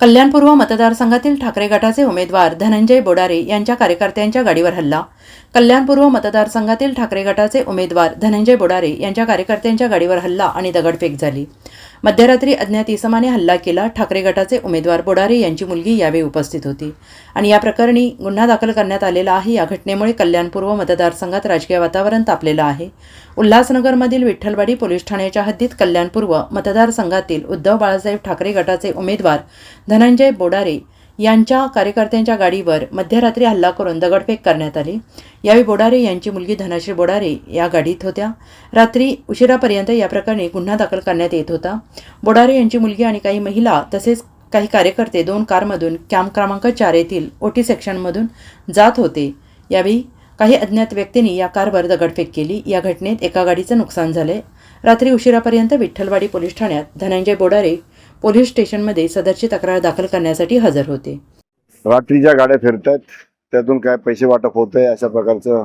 कल्याणपूर्व मतदारसंघातील ठाकरे गटाचे उमेदवार धनंजय बोडारे यांच्या कार्यकर्त्यांच्या गाडीवर हल्ला. कल्याणपूर्व मतदारसंघातील ठाकरे गटाचे उमेदवार धनंजय बोडारे यांच्या कार्यकर्त्यांच्या गाडीवर हल्ला आणि दगडफेक झाली. मध्यरात्री अज्ञात इसमाने हल्ला केला. ठाकरे गटाचे उमेदवार बोडारे यांची मुलगी यावेळी उपस्थित होती. आणि या प्रकरणी गुन्हा दाखल करण्यात आलेला आहे. या घटनेमुळे कल्याणपूर्व मतदारसंघात राजकीय वातावरण तापलेलं आहे. उल्हासनगरमधील विठ्ठलवाडी पोलीस ठाण्याच्या हद्दीत कल्याणपूर्व मतदारसंघातील उद्धव बाळासाहेब ठाकरे गटाचे उमेदवार धनंजय बोडारे यांच्या कार्यकर्त्यांच्या गाडीवर मध्यरात्री हल्ला करून दगडफेक करण्यात आली. यावेळी बोडारे यांची मुलगी धनश्री बोडारे या गाडीत होत्या. रात्री उशिरापर्यंत या प्रकरणी गुन्हा दाखल करण्यात येत होता. बोडारे यांची मुलगी आणि काही महिला तसेच काही कार्यकर्ते दोन कारमधून कॅम्प क्रमांक चार येथील ओटी सेक्शनमधून जात होते. यावेळी काही अज्ञात व्यक्तींनी या कारवर दगडफेक केली. या घटनेत एका गाडीचं नुकसान झाले रात्री उशिरापर्यंत विठ्ठलवाडी पोलीस ठाण्यात धनंजय बोडारे पोलीस स्टेशनमध्ये सदरची तक्रार दाखल करण्यासाठी हजर होते. रात्रीच्या गाड्या फिरतायत. त्यातून काय पैसे वाटप होत आहे अशा प्रकारचं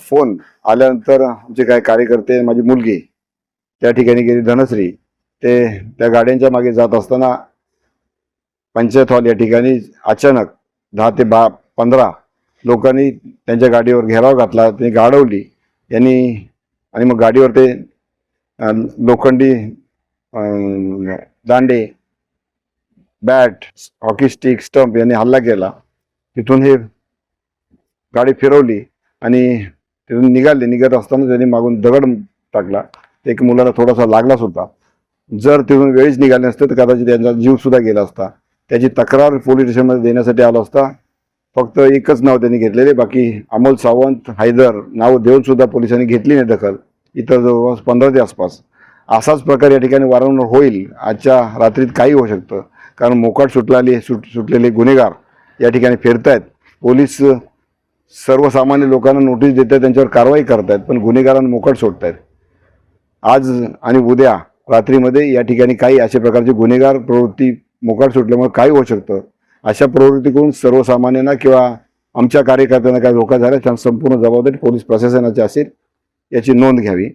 फोन आल्यानंतर आमचे काय कार्यकर्ते माझी मुलगी त्या ठिकाणी गेली धनश्री. ते त्या गाड्यांच्या मागे जात असताना पंचायत हॉल या ठिकाणी अचानक दहा ते बा पंधरा लोकांनी त्यांच्या गाडीवर घेराव घातला त्यांनी गाडवली. यांनी आणि मग गाडीवर ते लोखंडी दांडे बॅट हॉकी स्टिक स्टंप यांनी हल्ला केला. तिथून हे गाडी फिरवली आणि तिथून निघाले. निघत असताना त्यांनी मागून दगड टाकला. एक मुलाला थोडासा लागलाच होता. जर तिथून वेळीच निघाले नसते तर कदाचित त्यांचा जीवसुद्धा गेला असता. त्याची तक्रार पोलीस स्टेशनमध्ये देण्यासाठी आला असता. फक्त एकच नाव त्यांनी घेतलेले. बाकी अमोल सावंत हैदर नाव देऊनसुद्धा पोलिसांनी घेतली नाही दखल. इतर जवळपास पंधरा ते आसपास. असाच प्रकार या ठिकाणी वारंवार होईल. आजच्या रात्रीत काही होऊ शकतं. कारण मोकाट सुटलेले सुट सुटलेले गुन्हेगार या ठिकाणी फिरतायत. पोलीस सर्वसामान्य लोकांना नोटीस देत आहेत त्यांच्यावर कारवाई करत आहेत पण गुन्हेगारांना मोकाट आहेत आज आणि उद्या रात्रीमध्ये या ठिकाणी काही अशा प्रकारची गुन्हेगार प्रवृत्ती मोकाट सुटल्यामुळे काय होऊ शकतं. अशा प्रवृत्तीकडून सर्वसामान्यांना किंवा आमच्या कार्यकर्त्यांना काही धोका झाला त्यांना संपूर्ण जबाबदारी पोलीस प्रशासनाची असेल याची नोंद घ्यावी.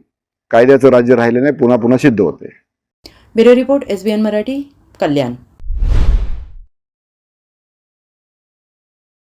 कायद्याचं राज्य राहिले नाही पुन्हा पुन्हा सिद्ध होते. Bureau report S B N Marathi Kalyan.